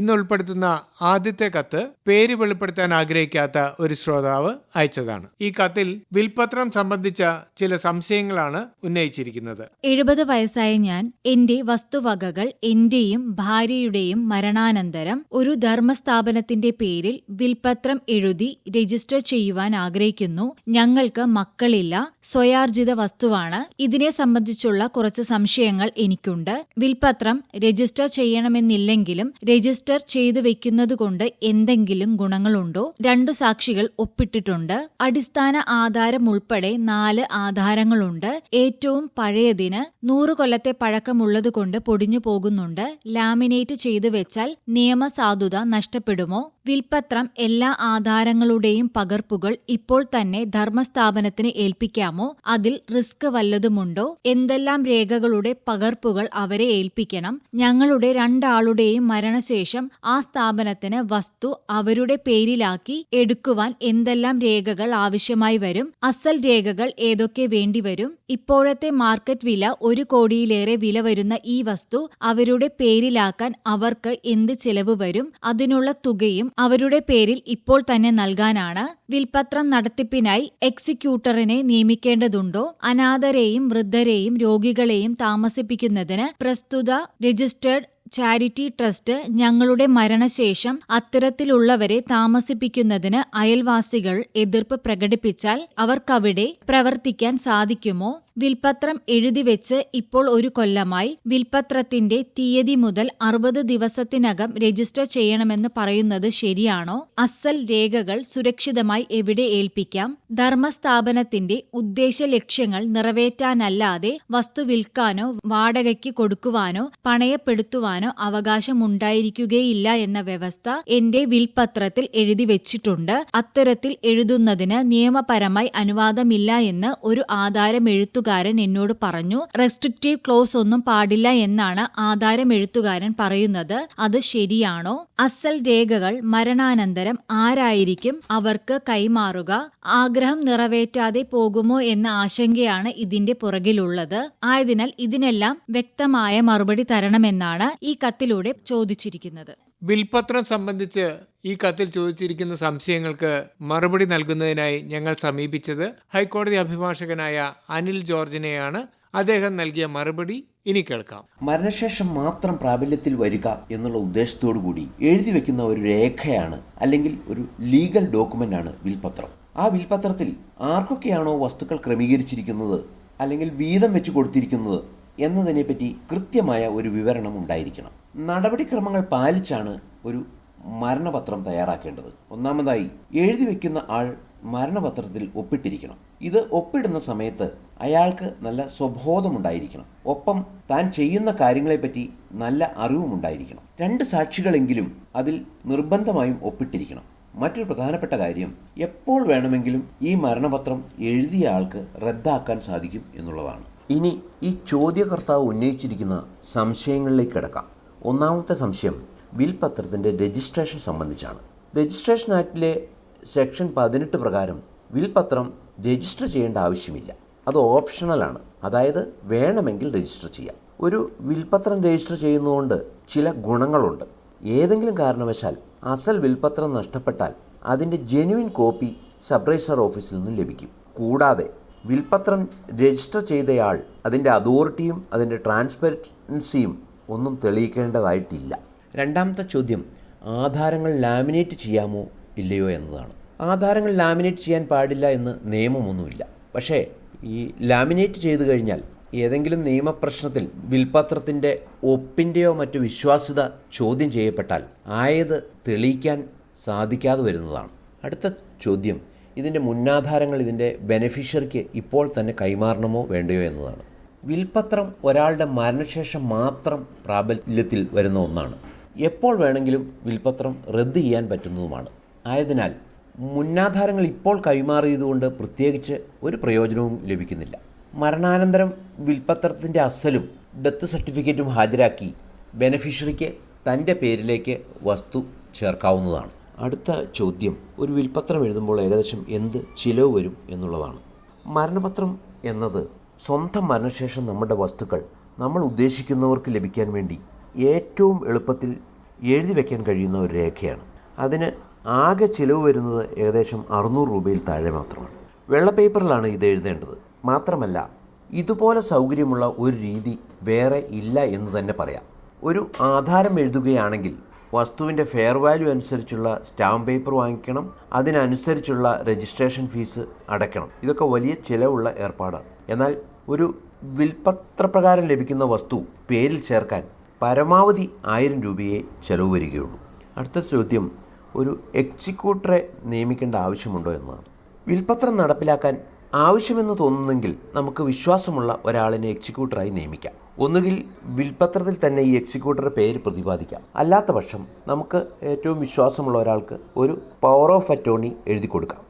ഇന്ന് ഉൾപ്പെടുത്തുന്ന ആദ്യത്തെ കത്ത് പേര് വെളിപ്പെടുത്താൻ ആഗ്രഹിക്കാത്ത ഒരു ശ്രോതാവ് അയച്ചതാണ്. ഈ കത്തിൽ വിൽപത്രം സംബന്ധിച്ച ചില സംശയങ്ങളാണ് ഉന്നയിച്ചിരിക്കുന്നത്. എഴുപത് വയസ്സായ ഞാൻ എന്റെ വസ്തുവകകൾ എന്റെയും ഭാര്യയുടെയും മരണാനന്തരം ഒരു ധർമ്മസ്ഥാപനത്തിന്റെ പേരിൽ വിൽപത്രം എഴുതി രജിസ്റ്റർ ചെയ്യുവാൻ ആഗ്രഹിക്കുന്നു. ഞങ്ങൾക്ക് മക്കളില്ല സ്വയാർജിത വസ്തുവാണ്. ഇതിനെ സംബന്ധിച്ചുള്ള കുറച്ച് സംശയങ്ങൾ എനിക്കുണ്ട്. വിൽപത്രം രജിസ്റ്റർ ചെയ്യണമെന്നില്ലെങ്കിലും രജിസ്റ്റർ ചെയ്തു വെക്കുന്നതുകൊണ്ട് എന്തെങ്കിലും ഗുണങ്ങളുണ്ടോ? രണ്ടു സാക്ഷികൾ ഒപ്പിട്ടിട്ടുണ്ട്. അടിസ്ഥാന ആധാരം ഉൾപ്പെടെ നാല് ആധാരങ്ങളുണ്ട്. ഏറ്റവും പഴയതിന് നൂറു കൊല്ലത്തെ പഴക്കമുള്ളതുകൊണ്ട് പൊടിഞ്ഞു പോകുന്നുണ്ട്. ലാമിനേറ്റ് ചെയ്തു വെച്ചാൽ നിയമസാധുത നഷ്ടപ്പെടുമോ? വിൽപത്രം എല്ലാ ആധാരങ്ങളുടെയും പകർപ്പുകൾ ഇപ്പോൾ തന്നെ ധർമ്മസ്ഥാപനത്തിന് ഏൽപ്പിക്കാമോ? അതിൽ റിസ്ക് വല്ലതുമുണ്ടോ? എന്തെല്ലാം രേഖകളുടെ പകർപ്പുകൾ അവരെ ഏൽപ്പിക്കണം? ഞങ്ങളുടെ രണ്ടാളുടെയും മരണശേഷം ആ സ്ഥാപനത്തിന് വസ്തു അവരുടെ പേരിലാക്കി എടുക്കുവാൻ എന്തെല്ലാം രേഖകൾ ആവശ്യമായി വരും? അസൽ രേഖകൾ ഏതൊക്കെ വേണ്ടിവരും ഇപ്പോഴത്തെ മാർക്കറ്റ് വില ഒരു കോടിയിലേറെ വില വരുന്ന ഈ വസ്തു അവരുടെ പേരിലാക്കാൻ അവർക്ക് എന്ത് ചെലവ് വരും? അതിനുള്ള തുകയും അവരുടെ പേരിൽ ഇപ്പോൾ തന്നെ നൽകാനാണ് വിൽപത്രം നടത്തിപ്പിനായി എക്സിക്യൂട്ടറിനെ നിയമിക്കേണ്ടതുണ്ടോ? അനാഥരെയും വൃദ്ധരെയും രോഗികളെയും താമസിപ്പിക്കുന്നതിന് പ്രസ്തുത രജിസ്റ്റേർഡ് ചാരിറ്റി ട്രസ്റ്റ് ഞങ്ങളുടെ മരണശേഷം അത്തരത്തിലുള്ളവരെ താമസിപ്പിക്കുന്നതിന് അയൽവാസികൾ എതിർപ്പ് പ്രകടിപ്പിച്ചാൽ അവർക്കവിടെ പ്രവർത്തിക്കാൻ സാധിക്കുമോ? വിൽപത്രം എഴുതിവെച്ച് ഇപ്പോൾ ഒരു കൊല്ലമായി വിൽപത്രത്തിന്റെ തീയതി മുതൽ അറുപത് ദിവസത്തിനകം രജിസ്റ്റർ ചെയ്യണമെന്ന് പറയുന്നത് ശരിയാണോ? അസൽ രേഖകൾ സുരക്ഷിതമായി എവിടെ ഏൽപ്പിക്കാം? ധർമ്മസ്ഥാപനത്തിന്റെ ഉദ്ദേശ ലക്ഷ്യങ്ങൾ നിറവേറ്റാനല്ലാതെ വസ്തു വിൽക്കാനോ വാടകയ്ക്ക് കൊടുക്കുവാനോ പണയപ്പെടുത്തുവാനോ അവകാശമുണ്ടായിരിക്കുകയില്ല എന്ന വ്യവസ്ഥ എന്റെ വിൽപത്രത്തിൽ എഴുതി വെച്ചിട്ടുണ്ട്. അത്തരത്തിൽ എഴുതുന്നതിന് നിയമപരമായി അനുവാദമില്ല എന്ന് ഒരു ആധാരം എഴുത്തുകാരൻ എന്നോട് പറഞ്ഞു റെസ്ട്രിക്റ്റീവ് ക്ലോസ് ഒന്നും പാടില്ല എന്നാണ് ആധാരം എഴുത്തുകാരൻ പറയുന്നത്. അത് ശരിയാണോ? അസൽ രേഖകൾ മരണാനന്തരം ആരായിരിക്കും? അവർക്ക് കൈമാറുക. ആഗ്രഹം നിറവേറ്റാതെ പോകുമോ എന്ന ആശങ്കയാണ് ഇതിന്റെ പുറകിലുള്ളത്. ആയതിനാൽ ഇതിനെല്ലാം വ്യക്തമായ മറുപടി തരണമെന്നാണ് ഈ കത്തിലൂടെ ചോദിച്ചിരിക്കുന്നത്. വിൽപത്രം സംബന്ധിച്ച് ഈ കത്തിൽ ചോദിച്ചിരിക്കുന്ന സംശയങ്ങൾക്ക് മറുപടി നൽകുന്നതിനായി ഞങ്ങൾ സമീപിച്ചത് ഹൈക്കോടതി അഭിഭാഷകനായ അനിൽ ജോർജിനെയാണ്. അദ്ദേഹം നൽകിയ മറുപടി ഇനി കേൾക്കാം. മരണശേഷം മാത്രം പ്രാബല്യത്തിൽ വരിക എന്നുള്ള ഉദ്ദേശത്തോടു കൂടി എഴുതി വെക്കുന്ന ഒരു രേഖയാണ് അല്ലെങ്കിൽ ഒരു ലീഗൽ ഡോക്യുമെന്റ് ആണ് വിൽപത്രം. ആ വിൽപത്രത്തിൽ ആർക്കൊക്കെയാണോ വസ്തുക്കൾ ക്രമീകരിച്ചിരിക്കുന്നത് അല്ലെങ്കിൽ വീതം വെച്ച് കൊടുത്തിരിക്കുന്നത് എന്നതിനെപ്പറ്റി കൃത്യമായ ഒരു വിവരണം ഉണ്ടായിരിക്കണം. നടപടിക്രമങ്ങൾ പാലിച്ചാണ് ഒരു മരണപത്രം തയ്യാറാക്കേണ്ടത്. ഒന്നാമതായി എഴുതി വയ്ക്കുന്ന ആൾ മരണപത്രത്തിൽ ഒപ്പിട്ടിരിക്കണം. ഇത് ഒപ്പിടുന്ന സമയത്ത് അയാൾക്ക് നല്ല സ്വബോധമുണ്ടായിരിക്കണം. ഒപ്പം താൻ ചെയ്യുന്ന കാര്യങ്ങളെപ്പറ്റി നല്ല അറിവുമുണ്ടായിരിക്കണം. രണ്ട് സാക്ഷികളെങ്കിലും അതിൽ നിർബന്ധമായും ഒപ്പിട്ടിരിക്കണം. മറ്റൊരു പ്രധാനപ്പെട്ട കാര്യം എപ്പോൾ വേണമെങ്കിലും ഈ മരണപത്രം എഴുതിയ ആൾക്ക് റദ്ദാക്കാൻ സാധിക്കും എന്നുള്ളതാണ്. ഇനി ഈ ചോദ്യകർത്താവ് ഉന്നയിച്ചിരിക്കുന്ന സംശയങ്ങളിലേക്ക് കിടക്കാം. ഒന്നാമത്തെ സംശയം വിൽപത്രത്തിന്റെ രജിസ്ട്രേഷൻ സംബന്ധിച്ചാണ്. രജിസ്ട്രേഷൻ ആക്ടിലെ സെക്ഷൻ പതിനെട്ട് പ്രകാരം വിൽപത്രം രജിസ്റ്റർ ചെയ്യേണ്ട ആവശ്യമില്ല. അത് ഓപ്ഷണലാണ് അതായത് വേണമെങ്കിൽ രജിസ്റ്റർ ചെയ്യാം. ഒരു വിൽപത്രം രജിസ്റ്റർ ചെയ്യുന്നതുകൊണ്ട് ചില ഗുണങ്ങളുണ്ട്. ഏതെങ്കിലും കാരണവശാൽ അസൽ വിൽപത്രം നഷ്ടപ്പെട്ടാൽ അതിന്റെ ജെന്യുവിൻ കോപ്പി സബ് രജിസ്റ്റർ ഓഫീസിൽ നിന്നും ലഭിക്കും. കൂടാതെ വിൽപത്രം രജിസ്റ്റർ ചെയ്തയാൾ അതിന്റെ അതോറിറ്റിയും അതിന്റെ ട്രാൻസ്പെറൻസിയും ഒന്നും തെളിയിക്കേണ്ടതായിട്ടില്ല. രണ്ടാമത്തെ ചോദ്യം ആധാരങ്ങൾ ലാമിനേറ്റ് ചെയ്യാമോ ഇല്ലയോ എന്നതാണ്. ആധാരങ്ങൾ ലാമിനേറ്റ് ചെയ്യാൻ പാടില്ല എന്ന് നിയമമൊന്നുമില്ല. പക്ഷേ ഈ ലാമിനേറ്റ് ചെയ്തു കഴിഞ്ഞാൽ ഏതെങ്കിലും നിയമപ്രശ്നത്തിൽ വിൽപത്രത്തിന്റെ ഒപ്പിന്റെയോ മറ്റു വിശ്വാസ്യത ചോദ്യം ചെയ്യപ്പെട്ടാൽ ആയത് തെളിയിക്കാൻ സാധിക്കാതെ വരുന്നതാണ്. അടുത്ത ചോദ്യം ഇതിന്റെ മുന്നാധാരങ്ങൾ ഇതിന്റെ ബെനഫിഷ്യറിക്ക് ഇപ്പോൾ തന്നെ കൈമാറണമോ വേണ്ടയോ എന്നതാണ്. വിൽപത്രം ഒരാളുടെ മരണശേഷം മാത്രം പ്രാബല്യത്തിൽ വരുന്ന ഒന്നാണ്. എപ്പോൾ വേണമെങ്കിലും വിൽപത്രം റദ്ദ് ചെയ്യാൻ പറ്റുന്നതുമാണ്. ആയതിനാൽ മുന്നാധാരങ്ങൾ ഇപ്പോൾ കൈമാറിയതുകൊണ്ട് പ്രത്യേകിച്ച് ഒരു പ്രയോജനവും ലഭിക്കുന്നില്ല. മരണാനന്തരം വിൽപത്രത്തിന്റെ അസലും ഡെത്ത് സർട്ടിഫിക്കറ്റും ഹാജരാക്കി ബെനഫിഷ്യറിക്ക് തന്റെ പേരിലേക്ക് വസ്തു ചേർക്കാവുന്നതാണ്. അടുത്ത ചോദ്യം ഒരു വിൽപത്രം എഴുതുമ്പോൾ ഏകദേശം എന്ത് ചിലവ് വരും എന്നുള്ളതാണ്. മരണപത്രം എന്നത് സ്വന്തം മരണശേഷം നമ്മുടെ വസ്തുക്കൾ നമ്മൾ ഉദ്ദേശിക്കുന്നവർക്ക് ലഭിക്കാൻ വേണ്ടി ഏറ്റവും എളുപ്പത്തിൽ എഴുതി വയ്ക്കാൻ കഴിയുന്ന ഒരു രേഖയാണ്. അതിന് ആകെ ചിലവ് വരുന്നത് ഏകദേശം അറുന്നൂറ് രൂപയിൽ താഴെ മാത്രമാണ്. വെള്ള പേപ്പറിലാണ് ഇത് എഴുതേണ്ടത്. മാത്രമല്ല ഇതുപോലെ സൗകര്യമുള്ള ഒരു രീതി വേറെ ഇല്ല എന്ന് തന്നെ പറയാം. ഒരു ആധാരം എഴുതുകയാണെങ്കിൽ വസ്തുവിന്റെ ഫെയർ വാല്യൂ അനുസരിച്ചുള്ള സ്റ്റാമ്പ് പേപ്പർ വാങ്ങിക്കണം. അതിനനുസരിച്ചുള്ള രജിസ്ട്രേഷൻ ഫീസ് അടയ്ക്കണം. ഇതൊക്കെ വലിയ ചിലവുള്ള ഏർപ്പാടാണ്. എന്നാൽ ഒരു വിൽപത്രപ്രകാരം ലഭിക്കുന്ന വസ്തു പേരിൽ ചേർക്കാൻ പരമാവധി ആയിരം രൂപയെ ചെലവ് വരികയുള്ളൂ. അടുത്ത ചോദ്യം ഒരു എക്സിക്യൂട്ടറെ നിയമിക്കേണ്ട ആവശ്യമുണ്ടോ എന്നാണ്. വിൽപത്രം നടപ്പിലാക്കാൻ ആവശ്യമെന്ന് തോന്നുന്നെങ്കിൽ നമുക്ക് വിശ്വാസമുള്ള ഒരാളിനെ എക്സിക്യൂട്ടറായി നിയമിക്കാം. ഒന്നുകിൽ വിൽപത്രത്തിൽ തന്നെ ഈ എക്സിക്യൂട്ടറുടെ പേര് പ്രതിപാദിക്കാം. അല്ലാത്ത പക്ഷം നമുക്ക് ഏറ്റവും വിശ്വാസമുള്ള ഒരാൾക്ക് ഒരു പവർ ഓഫ് അറ്റോണി എഴുതി കൊടുക്കാം.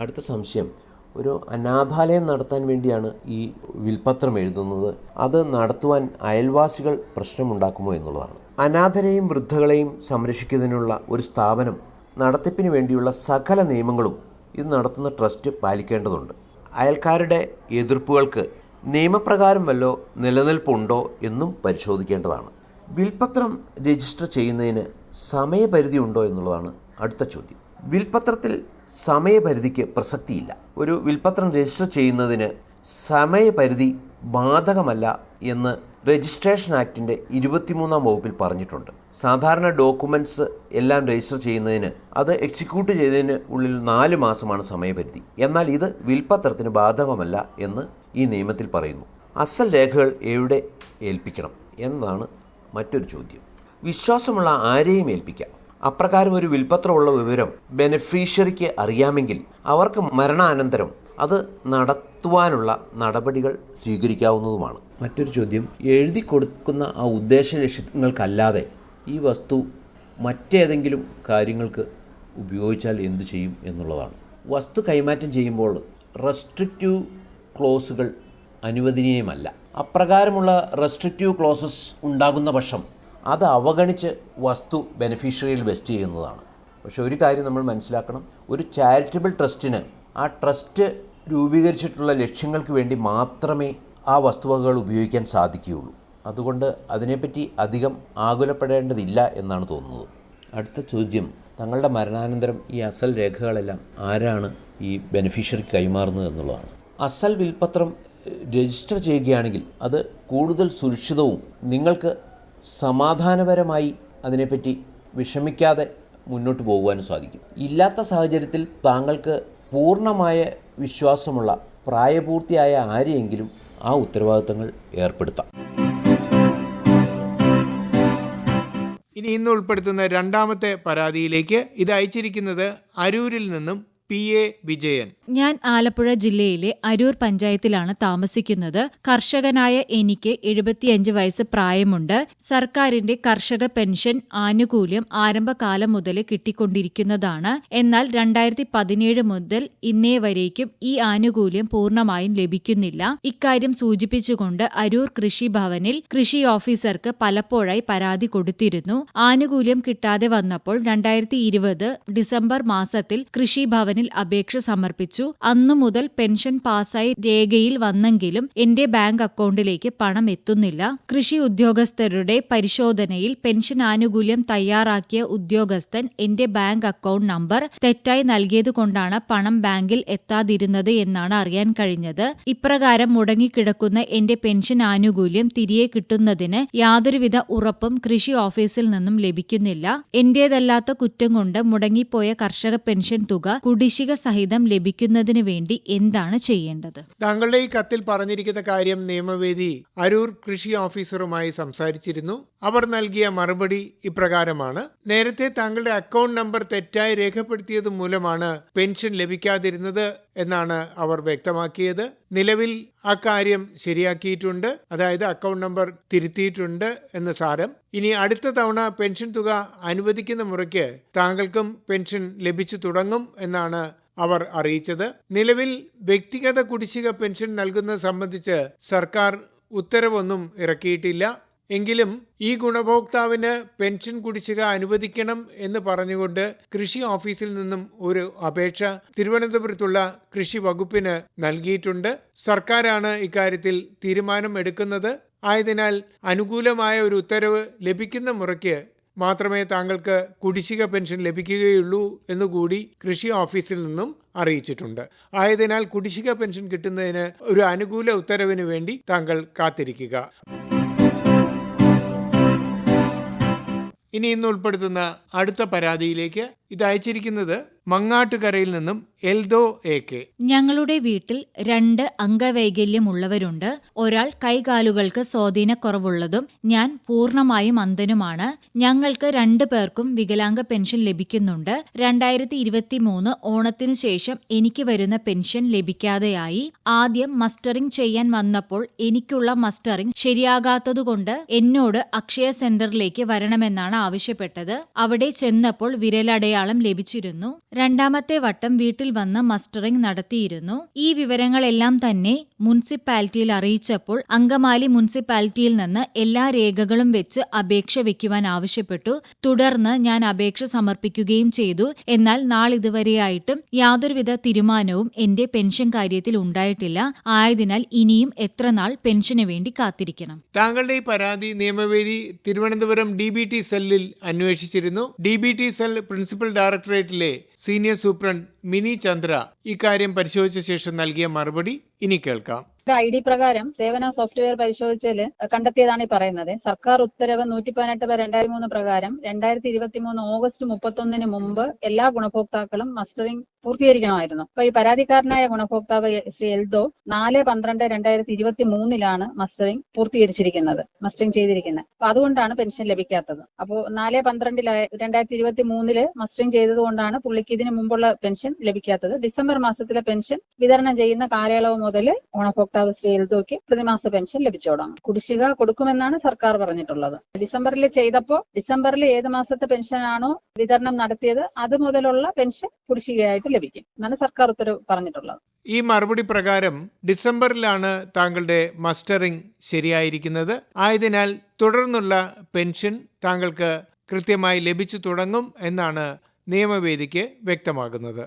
അടുത്ത സംശയം. ഒരു അനാഥാലയം നടത്താൻ വേണ്ടിയാണ് ഈ വിൽപത്രം എഴുതുന്നത്. അത് നടത്തുവാൻ അയൽവാസികൾ പ്രശ്നമുണ്ടാക്കുമോ എന്നുള്ളതാണ്. അനാഥരെയും വൃദ്ധകളെയും സംരക്ഷിക്കുന്നതിനുള്ള ഒരു സ്ഥാപനം നടത്തിപ്പിന് വേണ്ടിയുള്ള സകല നിയമങ്ങളും ഇത് നടത്തുന്ന ട്രസ്റ്റ് പാലിക്കേണ്ടതുണ്ട്. അയൽക്കാരുടെ എതിർപ്പുകൾക്ക് നിയമപ്രകാരം വല്ലോ നിലനിൽപ്പുണ്ടോ എന്നും പരിശോധിക്കേണ്ടതാണ്. വിൽപത്രം രജിസ്റ്റർ ചെയ്യുന്നതിന് സമയപരിധി ഉണ്ടോ എന്നുള്ളതാണ് അടുത്ത ചോദ്യം. വിൽപത്രത്തിൽ സമയപരിധിക്ക് പ്രസക്തിയില്ല. ഒരു വിൽപത്രം രജിസ്റ്റർ ചെയ്യുന്നതിന് സമയപരിധി ബാധകമല്ല എന്ന് രജിസ്ട്രേഷൻ ആക്ടിന്റെ ഇരുപത്തിമൂന്നാം വകുപ്പിൽ പറഞ്ഞിട്ടുണ്ട്. സാധാരണ ഡോക്യുമെന്റ്സ് എല്ലാം രജിസ്റ്റർ ചെയ്യുന്നതിന് അത് എക്സിക്യൂട്ട് ചെയ്തതിന് ഉള്ളിൽ നാല് മാസമാണ് സമയപരിധി. എന്നാൽ ഇത് വിൽപ്പത്രത്തിന് ബാധകമല്ല എന്ന് ഈ നിയമത്തിൽ പറയുന്നു. അസൽ രേഖകൾ എവിടെ ഏൽപ്പിക്കണം എന്നതാണ് മറ്റൊരു ചോദ്യം. വിശ്വാസമുള്ള ആരെയും ഏൽപ്പിക്കാം. അപ്രകാരം ഒരു വിൽപ്പത്രമുള്ള വിവരം ബെനിഫിഷ്യറിക്ക് അറിയാമെങ്കിൽ അവർക്ക് മരണാനന്തരം അത് നടത്തുവാനുള്ള നടപടികൾ സ്വീകരിക്കാവുന്നതുമാണ്. മറ്റൊരു ചോദ്യം. എഴുതി കൊടുക്കുന്ന ആ ഉദ്ദേശ ലക്ഷ്യങ്ങൾക്കല്ലാതെ ഈ വസ്തു മറ്റേതെങ്കിലും കാര്യങ്ങൾക്ക് ഉപയോഗിച്ചാൽ എന്തു ചെയ്യും എന്നുള്ളതാണ്. വസ്തു കൈമാറ്റം ചെയ്യുമ്പോൾ റെസ്ട്രിക്റ്റീവ് ക്ലോസുകൾ അനുവദനീയമല്ല. അപ്രകാരമുള്ള റെസ്ട്രിക്റ്റീവ് ക്ലോസസ് ഉണ്ടാകുന്ന പക്ഷം അത് അവഗണിച്ച് വസ്തു ബെനിഫിഷ്യറിയിൽ വെസ്റ്റ് ചെയ്യുന്നതാണ്. പക്ഷേ ഒരു കാര്യം നമ്മൾ മനസ്സിലാക്കണം. ഒരു ചാരിറ്റബിൾ ട്രസ്റ്റിന് ആ ട്രസ്റ്റ് രൂപീകരിച്ചിട്ടുള്ള ലക്ഷ്യങ്ങൾക്ക് വേണ്ടി മാത്രമേ ആ വസ്തുവകകൾ ഉപയോഗിക്കാൻ സാധിക്കുകയുള്ളൂ. അതുകൊണ്ട് അതിനെപ്പറ്റി അധികം ആകുലപ്പെടേണ്ടതില്ല എന്നാണ് തോന്നുന്നത്. അടുത്ത ചോദ്യം തങ്ങളുടെ മരണാനന്തരം ഈ അസൽ രേഖകളെല്ലാം ആരാണ് ഈ ബെനിഫിഷ്യറിക്ക് കൈമാറുന്നത് എന്നുള്ളതാണ്. അസൽ വിൽപത്രം രജിസ്റ്റർ ചെയ്യുകയാണെങ്കിൽ അത് കൂടുതൽ സുരക്ഷിതവും നിങ്ങൾക്ക് സമാധാനപരമായി അതിനെപ്പറ്റി വിഷമിക്കാതെ മുന്നോട്ട് പോകുവാനും സാധിക്കും. ഇല്ലാത്ത സാഹചര്യത്തിൽ താങ്കൾക്ക് പൂർണമായ വിശ്വാസമുള്ള പ്രായപൂർത്തിയായ ആരെയെങ്കിലും ആ ഉത്തരവാദിത്തങ്ങൾ ഏർപ്പെടുത്താം. ഇനി ഇന്ന് ഉൾപ്പെടുത്തുന്ന രണ്ടാമത്തെ പരാതിയിലേക്ക് ഇത് അയച്ചിരിക്കുന്നത് അരൂരിൽ നിന്നും പി എ വിജയൻ. ഞാൻ ആലപ്പുഴ ജില്ലയിലെ അരൂർ പഞ്ചായത്തിലാണ് താമസിക്കുന്നത്. കർഷകനായ എനിക്ക് എഴുപത്തിയഞ്ച് വയസ്സ് പ്രായമുണ്ട്. സർക്കാരിന്റെ കർഷക പെൻഷൻ ആനുകൂല്യം ആരംഭകാലം മുതൽ കിട്ടിക്കൊണ്ടിരിക്കുന്നതാണ്. എന്നാൽ രണ്ടായിരത്തി പതിനേഴ് മുതൽ ഇന്നേ വരേക്കും ഈ ആനുകൂല്യം പൂർണമായും ലഭിക്കുന്നില്ല. ഇക്കാര്യം സൂചിപ്പിച്ചുകൊണ്ട് അരൂർ കൃഷി ഭവനിൽ കൃഷി ഓഫീസർക്ക് പലപ്പോഴായി പരാതി കൊടുത്തിരുന്നു. ആനുകൂല്യം കിട്ടാതെ വന്നപ്പോൾ രണ്ടായിരത്തി ഡിസംബർ മാസത്തിൽ കൃഷി ഭവനിൽ അപേക്ഷ സമർപ്പിച്ചു. അന്നു മുതൽ പെൻഷൻ പാസായി രേഖയിൽ വന്നെങ്കിലും എന്റെ ബാങ്ക് അക്കൗണ്ടിലേക്ക് പണം എത്തുന്നില്ല. കൃഷി ഉദ്യോഗസ്ഥരുടെ പരിശോധനയിൽ പെൻഷൻ ആനുകൂല്യം തയ്യാറാക്കിയ ഉദ്യോഗസ്ഥൻ എന്റെ ബാങ്ക് അക്കൗണ്ട് നമ്പർ തെറ്റായി നൽകിയതുകൊണ്ടാണ് പണം ബാങ്കിൽ എത്താതിരുന്നത് എന്നാണ് അറിയാൻ കഴിഞ്ഞത്. ഇപ്രകാരം മുടങ്ങിക്കിടക്കുന്ന എന്റെ പെൻഷൻ ആനുകൂല്യം തിരികെ കിട്ടുന്നതിന് യാതൊരുവിധ ഉറപ്പും കൃഷി ഓഫീസിൽ നിന്നും ലഭിക്കുന്നില്ല. എന്റേതല്ലാത്ത കുറ്റം കൊണ്ട് മുടങ്ങിപ്പോയ കർഷക പെൻഷൻ തുക കുടിശ്ശിക സഹിതം ലഭിക്കുന്നതിന് വേണ്ടി എന്താണ് ചെയ്യേണ്ടത്? താങ്കളുടെ ഈ കത്തിൽ പറഞ്ഞിരിക്കുന്ന കാര്യം നിയമവേദി അരൂർ കൃഷി ഓഫീസറുമായി സംസാരിച്ചിരുന്നു. അവർ നൽകിയ മറുപടി ഇപ്രകാരമാണ്. നേരത്തെ താങ്കളുടെ അക്കൗണ്ട് നമ്പർ തെറ്റായി രേഖപ്പെടുത്തിയത് മൂലമാണ് പെൻഷൻ ലഭിക്കാതിരുന്നത് എന്നാണ് അവർ വ്യക്തമാക്കിയത്. നിലവിൽ ആ കാര്യം ശരിയാക്കിയിട്ടുണ്ട്. അതായത് അക്കൗണ്ട് നമ്പർ തിരുത്തിയിട്ടുണ്ട് എന്ന് സാരം. ഇനി അടുത്ത തവണ പെൻഷൻ തുക അനുവദിക്കുന്ന മുറയ്ക്ക് താങ്കൾക്കും പെൻഷൻ ലഭിച്ചു തുടങ്ങും എന്നാണ് അവർ അറിയിച്ചത്. നിലവിൽ വ്യക്തിഗത കുടിശ്ശിക പെൻഷൻ നൽകുന്നത് സംബന്ധിച്ച് സർക്കാർ ഉത്തരവൊന്നും ഇറക്കിയിട്ടില്ല. എങ്കിലും ഈ ഗുണഭോക്താവിന് പെൻഷൻ കുടിശ്ശിക അനുവദിക്കണം എന്ന് പറഞ്ഞുകൊണ്ട് കൃഷി ഓഫീസിൽ നിന്നും ഒരു അപേക്ഷ തിരുവനന്തപുരത്തുള്ള കൃഷി വകുപ്പിന് നൽകിയിട്ടുണ്ട്. സർക്കാരാണ് ഇക്കാര്യത്തിൽ തീരുമാനം എടുക്കുന്നത്. ആയതിനാൽ അനുകൂലമായ ഒരു ഉത്തരവ് ലഭിക്കുന്ന മുറയ്ക്ക് മാത്രമേ താങ്കൾക്ക് കുടിശ്ശിക പെൻഷൻ ലഭിക്കുകയുള്ളൂ എന്നുകൂടി കൃഷി ഓഫീസിൽ നിന്നും അറിയിച്ചിട്ടുണ്ട്. ആയതിനാൽ കുടിശ്ശിക പെൻഷൻ കിട്ടുന്നതിന് ഒരു അനുകൂല ഉത്തരവിന് വേണ്ടി താങ്കൾ കാത്തിരിക്കുക. ഇനി ഇന്ന് ഉൾപ്പെടുത്തുന്ന അടുത്ത പരാതിയിലേക്ക് ഇത് അയച്ചിരിക്കുന്നത് മങ്ങാട്ടുകരയിൽ നിന്നും എൽദോ എ കെ. ഞങ്ങളുടെ വീട്ടിൽ രണ്ട് അംഗവൈകല്യമുള്ളവരുണ്ട്. ഒരാൾ കൈകാലുകൾക്ക് സ്വാധീനക്കുറവുള്ളതും ഞാൻ പൂർണമായും അന്ധനുമാണ്. ഞങ്ങൾക്ക് രണ്ടു പേർക്കും വികലാംഗ പെൻഷൻ ലഭിക്കുന്നുണ്ട്. രണ്ടായിരത്തി ഇരുപത്തിമൂന്ന് ഓണത്തിന് ശേഷം എനിക്ക് വരുന്ന പെൻഷൻ ലഭിക്കാതെയായി. ആദ്യം മസ്റ്ററിംഗ് ചെയ്യാൻ വന്നപ്പോൾ എനിക്കുള്ള മസ്റ്ററിംഗ് ശരിയാകാത്തതുകൊണ്ട് എന്നോട് അക്ഷയ സെന്ററിലേക്ക് വരണമെന്നാണ് ആവശ്യപ്പെട്ടത്. അവിടെ ചെന്നപ്പോൾ വിരലടയാളം ലഭിച്ചിരുന്നു. രണ്ടാമത്തെ വട്ടം വീട്ടിൽ വന്ന് മസ്റ്ററിംഗ് നടത്തിയിരുന്നു. ഈ വിവരങ്ങളെല്ലാം തന്നെ മുനിസിപ്പാലിറ്റിയിൽ അറിയിച്ചപ്പോൾ അങ്കമാലി മുനിസിപ്പാലിറ്റിയിൽ നിന്ന് എല്ലാ രേഖകളും വെച്ച് അപേക്ഷ വെക്കുവാൻ ആവശ്യപ്പെട്ടു. തുടർന്ന് ഞാൻ അപേക്ഷ സമർപ്പിക്കുകയും ചെയ്തു. എന്നാൽ നാളിതുവരെയായിട്ടും യാതൊരുവിധ തീരുമാനവും എന്റെ പെൻഷൻ കാര്യത്തിൽ ഉണ്ടായിട്ടില്ല. ആയതിനാൽ ഇനിയും എത്ര നാൾ പെൻഷന് വേണ്ടി കാത്തിരിക്കണം. താങ്കളുടെ ഈ പരാതി നിയമവേദി തിരുവനന്തപുരം ഡി ബി ടി സെല്ലിൽ അന്വേഷിച്ചിരുന്നു. D B T cell principal ഡയറക്ടറേറ്റിലെ senior superintendent Mini Chandra ഇക്കാര്യം പരിശോധിച്ച ശേഷം നൽകിയ മറുപടി ഇനി കേൾക്കാം. ഐ ഡി പ്രകാരം സേവന സോഫ്റ്റ്വെയർ പരിശോധിച്ചതിൽ കണ്ടെത്തിയതാണ് ഈ പറയുന്നത്. സർക്കാർ ഉത്തരവ് നൂറ്റി പതിനെട്ട് രണ്ടായിരത്തി മൂന്ന് പ്രകാരം രണ്ടായിരത്തി ഇരുപത്തി മൂന്ന് ഓഗസ്റ്റ് മുപ്പത്തൊന്നിന് മുമ്പ് എല്ലാ ഗുണഭോക്താക്കളും മസ്റ്ററിംഗ് പൂർത്തീകരിക്കണമായിരുന്നു. അപ്പൊ ഈ പരാതിക്കാരനായ ഗുണഭോക്താവ് ശ്രീ എൽദോ നാല് പന്ത്രണ്ട് രണ്ടായിരത്തി ഇരുപത്തി മൂന്നിലാണ് മസ്റ്ററിംഗ് പൂർത്തീകരിച്ചിരിക്കുന്നത് മസ്റ്ററിംഗ് ചെയ്തിരിക്കുന്നത്. അപ്പൊ അതുകൊണ്ടാണ് പെൻഷൻ ലഭിക്കാത്തത്. അപ്പോൾ നാല് പന്ത്രണ്ടിൽ രണ്ടായിരത്തി ഇരുപത്തി മൂന്നിൽ മസ്റ്ററിംഗ് ചെയ്തതുകൊണ്ടാണ് പുള്ളിക്ക് ഇതിന് മുമ്പുള്ള പെൻഷൻ ലഭിക്കാത്തത്. ഡിസംബർ മാസത്തിലെ പെൻഷൻ വിതരണം ചെയ്യുന്ന കാലയളവ് മുതൽ ഗുണഭോക്താവ് ശ്രീ സ്ത്രീകൾക്കൊക്കെ പ്രതിമാസ പെൻഷൻ ലഭിച്ചു തുടങ്ങും കുടിശ്ശിക കൊടുക്കുമെന്നാണ് സർക്കാർ പറഞ്ഞിട്ടുള്ളത്. ഡിസംബറിൽ ചെയ്തപ്പോൾ ഡിസംബറിൽ ഏത് മാസത്തെ പെൻഷനാണോ വിതരണം നടത്തിയത് അത് മുതലുള്ള പെൻഷൻ കുടിശ്ശികയായിട്ട് ലഭിക്കും. എന്നാണ് സർക്കാർ ഉത്തരവ് പറഞ്ഞിട്ടുള്ളത്. ഈ മറുപടി പ്രകാരം ഡിസംബറിലാണ് താങ്കളുടെ മസ്റ്ററിംഗ് ശരിയായിരിക്കുന്നത്. ആയതിനാൽ തുടർന്നുള്ള പെൻഷൻ താങ്കൾക്ക് കൃത്യമായി ലഭിച്ചു തുടങ്ങും എന്നാണ് നിയമവേദിക്ക് വ്യക്തമാകുന്നത്.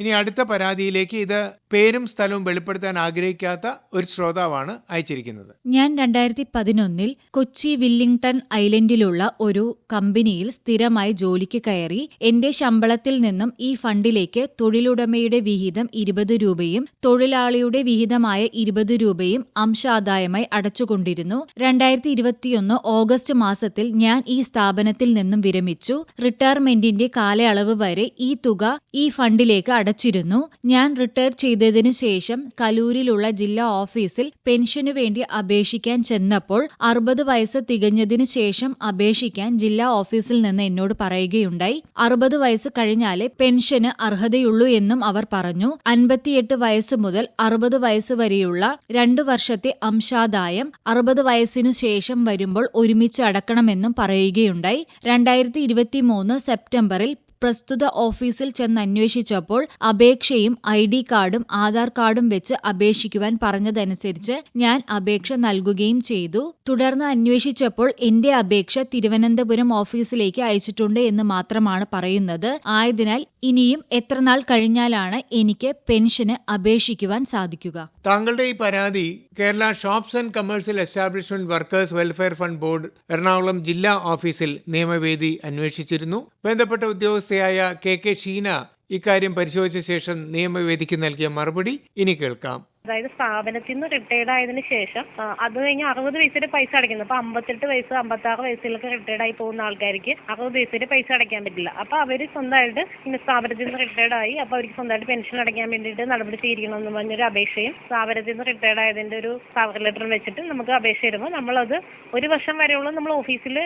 ഇനി അടുത്ത പരാതിയിലേക്ക് ഇത് പേരും സ്ഥലവും വെളിപ്പെടുത്താൻ ആഗ്രഹിക്കാത്ത ഒരു ശ്രോതാവാണ് അയച്ചിരിക്കുന്നത്. ഞാൻ രണ്ടായിരത്തി പതിനൊന്നിൽ കൊച്ചി വില്ലിംഗ്ടൺ ഐലൻഡിലുള്ള ഒരു കമ്പനിയിൽ സ്ഥിരമായി ജോലിക്ക് കയറി എന്റെ ശമ്പളത്തിൽ നിന്നും ഈ ഫണ്ടിലേക്ക് തൊഴിലുടമയുടെ വിഹിതം ഇരുപത് രൂപയും തൊഴിലാളിയുടെ വിഹിതമായ ഇരുപത് രൂപയും അംശാദായമായി അടച്ചുകൊണ്ടിരുന്നു. രണ്ടായിരത്തി ഇരുപത്തിയൊന്ന് ഓഗസ്റ്റ് മാസത്തിൽ ഞാൻ ഈ സ്ഥാപനത്തിൽ നിന്നും വിരമിച്ചു. റിട്ടയർമെന്റിന്റെ കാലയളവ് വരെ ഈ തുക ഈ ഫണ്ടിലേക്ക് അടച്ചിരുന്നു. ഞാൻ റിട്ടയർ ചെയ്തതിനു ശേഷം കലൂരിലുള്ള ജില്ലാ ഓഫീസിൽ പെൻഷനു വേണ്ടി അപേക്ഷിക്കാൻ ചെന്നപ്പോൾ അറുപത് വയസ്സ് തികഞ്ഞതിനു ശേഷം അപേക്ഷിക്കാൻ ജില്ലാ ഓഫീസിൽ നിന്ന് എന്നോട് പറയുകയുണ്ടായി. അറുപത് വയസ്സ് കഴിഞ്ഞാലേ പെൻഷന് അർഹതയുള്ളൂ എന്നും അവർ പറഞ്ഞു. അൻപത്തിയെട്ട് വയസ്സ് മുതൽ അറുപത് വയസ്സ് വരെയുള്ള രണ്ടു വർഷത്തെ അംശാദായം അറുപത് വയസ്സിനു ശേഷം വരുമ്പോൾ ഒരുമിച്ച് അടക്കണമെന്നും പറയുകയുണ്ടായി. രണ്ടായിരത്തി ഇരുപത്തിമൂന്ന് സെപ്റ്റംബറിൽ പ്രസ്തുത ഓഫീസിൽ ചെന്ന് അന്വേഷിച്ചപ്പോൾ അപേക്ഷയും ഐ ഡി കാർഡും ആധാർ കാർഡും വെച്ച് അപേക്ഷിക്കുവാൻ പറഞ്ഞതനുസരിച്ച് ഞാൻ അപേക്ഷ നൽകുകയും ചെയ്തു. തുടർന്ന് അന്വേഷിച്ചപ്പോൾ എന്റെ അപേക്ഷ തിരുവനന്തപുരം ഓഫീസിലേക്ക് അയച്ചിട്ടുണ്ട് എന്ന് മാത്രമാണ് പറയുന്നത്. ആയതിനാൽ ഇനിയും എത്ര നാൾ കഴിഞ്ഞാലാണ് എനിക്ക് പെൻഷന് അപേക്ഷിക്കുവാൻ സാധിക്കുക? താങ്കളുടെ ഈ പരാതി Kerala shops and commercial establishment workers welfare fund board Ernakulam ജില്ലാ ഓഫീസിൽ നിയമവേദി അന്വേഷിച്ചിരുന്നു. ബന്ധപ്പെട്ട ഉദ്യോഗസ്ഥയായ കെ കെ ഷീന ഇക്കാര്യം പരിശോധിച്ച ശേഷം നിയമവേദിക്ക് നൽകിയ മറുപടി ഇനി കേൾക്കാം അതായത് സ്ഥാപനത്തിൽ നിന്ന് റിട്ടയർഡ് ആയതിന് ശേഷം അത് കഴിഞ്ഞ് അറുപത് വയസ്സിന്റെ പൈസ അടയ്ക്കുന്നത് അപ്പൊ അമ്പത്തെട്ട് വയസ്സ് അമ്പത്തി ആറ് വയസ്സിലൊക്കെ റിട്ടയർഡ് ആയി പോകുന്ന ആൾക്കാർക്ക് അറുപത് വയസ്സിന്റെ പൈസ അടയ്ക്കാൻ പറ്റില്ല. അപ്പൊ അവർ സ്വന്തമായിട്ട് ഇന്ന് സ്ഥാപനത്തിൽ നിന്ന് റിട്ടയർഡ് ആയി അപ്പൊ അവർക്ക് സ്വന്തമായിട്ട് പെൻഷൻ അടയ്ക്കാൻ വേണ്ടിയിട്ട് നടപടി സ്വീകരിക്കണമെന്ന് പറഞ്ഞൊരു അപേക്ഷയും സ്ഥാപനത്തിൽ നിന്ന് റിട്ടയർഡ് ആയതിന്റെ ഒരു കവർ ലെറ്ററും വെച്ചിട്ട് നമുക്ക് അപേക്ഷ വരുമ്പോൾ നമ്മളത് ഒരു വർഷം വരെയുള്ള നമ്മൾ ഓഫീസിൽ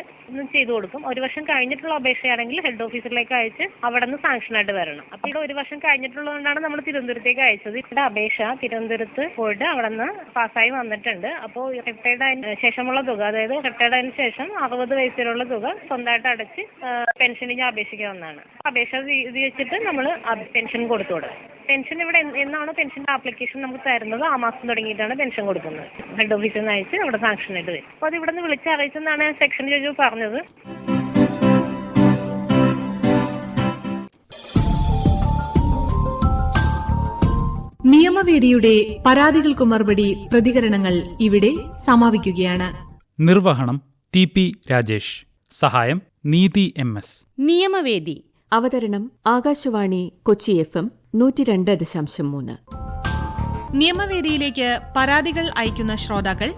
ചെയ്തു കൊടുക്കും. ഒരു വർഷം കഴിഞ്ഞിട്ടുള്ള അപേക്ഷയാണെങ്കിൽ ഹെഡ് ഓഫീസിലേക്ക് അയച്ച് അവിടെ നിന്ന് സാങ്ഷൻ ആയിട്ട് വരണം. അപ്പൊ ഇവിടെ ഒരു വർഷം കഴിഞ്ഞിട്ടുള്ളതുകൊണ്ടാണ് നമ്മൾ തിരുവനന്തപുരത്തേക്ക് അയച്ചത്. ഇവിടെ അപേക്ഷ തിരുവനന്തപുരത്ത് പോയിട്ട് അവിടെ നിന്ന് പാസ്സായി വന്നിട്ടുണ്ട്. അപ്പോൾ റിട്ടയർഡ് ആയതിനു ശേഷമുള്ള തുക അതായത് റിട്ടയർഡ് ആയതിനു ശേഷം അറുപത് വയസ്സിലുള്ള തുക സ്വന്തമായിട്ട് അടച്ച് പെൻഷനിന് അപേക്ഷിക്കാവുന്നതാണ് അപേക്ഷ ഇത് വെച്ചിട്ട് നമ്മൾ പെൻഷൻ കൊടുത്തു പെൻഷൻ ഇവിടെ എന്നാണ് പെൻഷന്റെ ആപ്ലിക്കേഷൻ നമുക്ക് തരുന്നത്? ആ മാസം തുടങ്ങിയിട്ടാണ് പെൻഷൻ കൊടുക്കുന്നത്. ഹെഡ് ഓഫീസിൽ നിന്ന് അയച്ച് അവിടെ സാങ്ഷൻ ആയിട്ട് വരും. അപ്പോൾ അത് ഇവിടെ നിന്ന് വിളിച്ചറിയിച്ചെന്നാണ് സെക്ഷൻ ജഡ്ജ് പറഞ്ഞത്. നിയമവേദിയുടെ പരാതികൾക്കു മറുപടി പ്രതികരണങ്ങൾ ഇവിടെ സമാപിക്കുകയാണ്. നിർവഹണം ടി പി രാജേഷ്. സഹായം നീതി എം എസ്. നിയമവേദി. അവതരണം ആകാശവാണി കൊച്ചി എഫ് എം നൂറ്റി രണ്ട് ദശാംശം മൂന്ന്. നിയമവേദിയിലേക്ക് പരാതികൾ അയക്കുന്ന ശ്രോതാക്കൾ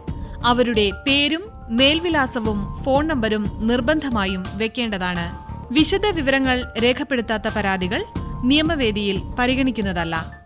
അവരുടെ പേരും മേൽവിലാസവും ഫോൺ നമ്പരും നിർബന്ധമായും വെക്കേണ്ടതാണ്. വിശദ വിവരങ്ങൾ രേഖപ്പെടുത്താത്ത പരാതികൾ നിയമവേദിയിൽ പരിഗണിക്കുന്നതല്ല.